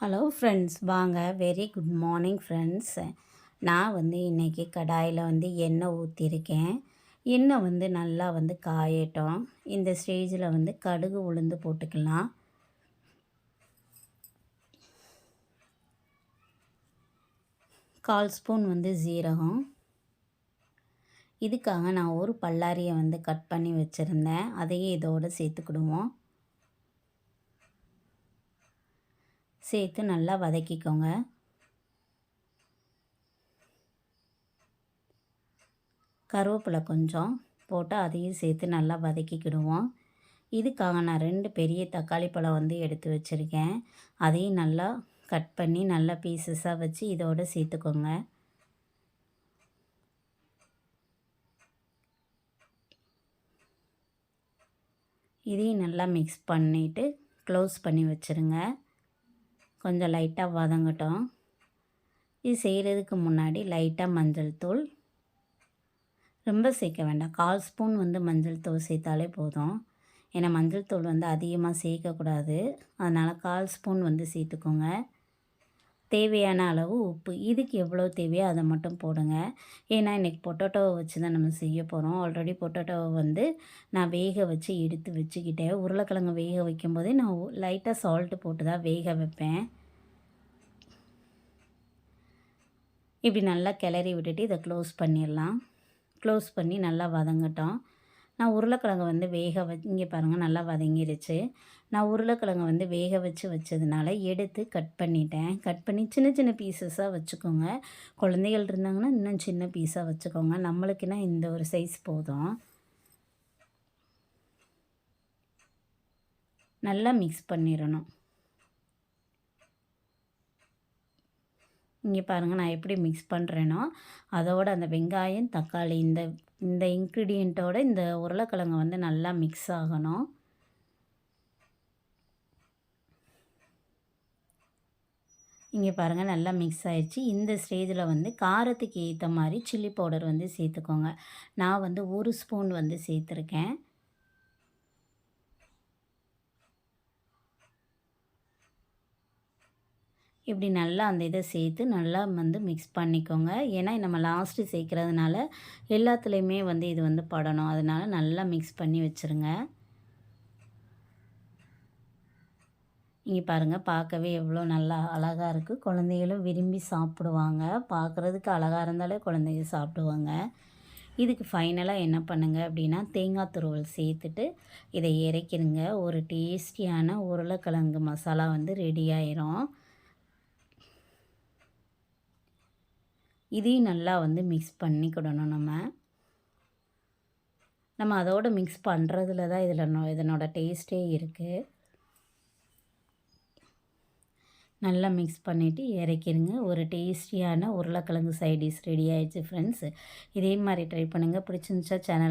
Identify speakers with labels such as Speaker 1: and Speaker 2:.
Speaker 1: Hello friends வாங்க. Very good morning friends நான் வந்து இன்றைக்கி கடாயில் வந்து எண்ணெய் ஊற்றிருக்கேன் எண்ணெய் வந்து நல்லா வந்து காயட்டும். இந்த ஸ்டேஜில் வந்து கடுகு உளுந்து போட்டுக்கலாம். கால் ஸ்பூன் வந்து ஜீரகம் இதுக்காக நான் ஒரு பல்லாரியை வந்து கட் பண்ணி வச்சுருந்தேன். அதையும் இதோடு சேர்த்துக்கிடுவோம். சேர்த்து நல்லா வதக்கிக்கோங்க. கருவேப்பிலை கொஞ்சம் போட்டு அதையும் சேர்த்து நல்லா வதக்கிக்கிடுவோம். இதுக்காக நான் ரெண்டு பெரிய தக்காளி பழம் வந்து எடுத்து வச்சுருக்கேன். அதையும் நல்லா கட் பண்ணி நல்லா பீசஸாக வச்சு இதோடு சேர்த்துக்கோங்க. இதையும் நல்லா மிக்ஸ் பண்ணிவிட்டு க்ளோஸ் பண்ணி வச்சுருங்க. கொஞ்சம் லைட்டாக வதங்கட்டும். இது செய்கிறதுக்கு முன்னாடி லைட்டாக மஞ்சள் தூள். ரொம்ப சேர்க்க வேண்டாம். கால் ஸ்பூன் வந்து மஞ்சள் தூள் சேர்த்தாலே போதும். ஏன்னா மஞ்சள் தூள் வந்து அதிகமாக சேர்க்கக்கூடாது. அதனால் கால் ஸ்பூன் வந்து சேர்த்துக்கோங்க. தேவையான அளவு உப்பு. இதுக்கு எவ்வளோ தேவையோ அதை மட்டும் போடுங்க. ஏன்னா இன்றைக்கி பொட்டோட்டோவை வச்சு தான் நம்ம செய்ய போகிறோம் ஆல்ரெடி பொட்டோட்டோவை வந்து நான் வேக வச்சு எடுத்து வச்சுக்கிட்டேன். உருளைக்கிழங்கு வேக வைக்கும்போதே நான் லைட்டாக சால்ட்டு போட்டு தான் வேக வைப்பேன். இப்படி நல்லா கிளறி விட்டுட்டு இதை க்ளோஸ் பண்ணிடலாம். க்ளோஸ் பண்ணி நல்லா வதங்கட்டும். நான் உருளைக்கிழங்கு வந்து வேக வ இங்கே பாருங்கள் நல்லா வதங்கிருச்சு. நான் உருளைக்கிழங்கு வந்து வேக வச்சு வச்சதுனால எடுத்து கட் பண்ணிட்டேன். கட் பண்ணி சின்ன சின்ன பீசஸாக வச்சுக்கோங்க. குழந்தைகள் இருந்தாங்கன்னா இன்னும் சின்ன பீஸாக வச்சுக்கோங்க. நம்மளுக்குன்னா இந்த ஒரு சைஸ் போதும். நல்லா மிக்ஸ் பண்ணிடணும். இங்கே பாருங்கள் நான் எப்படி மிக்ஸ் பண்ணுறேனோ அதோட அந்த வெங்காயம் தக்காளி இந்த இந்த இன்க்ரீடியண்ட்டோட இந்த உருளைக்கிழங்கு வந்து நல்லா மிக்ஸ் ஆகணும். இங்கே பாருங்கள் நல்லா மிக்ஸ் ஆகிடுச்சு இந்த ஸ்டேஜில் வந்து காரத்துக்கு ஏற்ற மாதிரி சில்லி பவுடர் வந்து சேர்த்துக்கோங்க. நான் வந்து ஒரு ஸ்பூன் வந்து சேர்த்துருக்கேன். இப்படி நல்லா அந்த இதை சேர்த்து நல்லா வந்து மிக்ஸ் பண்ணிக்கோங்க. ஏன்னா நம்ம லாஸ்ட்டு சேர்க்குறதுனால எல்லாத்துலேயுமே வந்து இது வந்து படணும். அதனால் நல்லா மிக்ஸ் பண்ணி வச்சுருங்க. இங்கே பாருங்கள் பார்க்கவே எவ்வளோ நல்லா அழகாக இருக்குது குழந்தைகளும் விரும்பி சாப்பிடுவாங்க. பார்க்குறதுக்கு அழகாக இருந்தாலே குழந்தைங்க சாப்பிடுவாங்க. இதுக்கு ஃபைனலாக என்ன பண்ணுங்கள் அப்படின்னா தேங்காய் துருவல் சேர்த்துட்டு இதை இறக்கிடுங்க ஒரு டேஸ்டியான உருளைக்கிழங்கு மசாலா வந்து ரெடி ஆயிரும். இதையும் நல்லா வந்து மிக்ஸ் பண்ணிக்கிடணும் நம்ம. நம்ம அதோடு மிக்ஸ் பண்ணுறதுல தான் இதில் இதனோட டேஸ்ட்டே இருக்குது நல்லா மிக்ஸ் பண்ணிவிட்டு இறக்கிடுங்க ஒரு டேஸ்டியான உருளைக்கிழங்கு சைடிஷ் ரெடி ஆகிடுச்சு ஃப்ரெண்ட்ஸ் இதே மாதிரி ட்ரை பண்ணுங்கள் பிடிச்சிருந்துச்சா சேனல்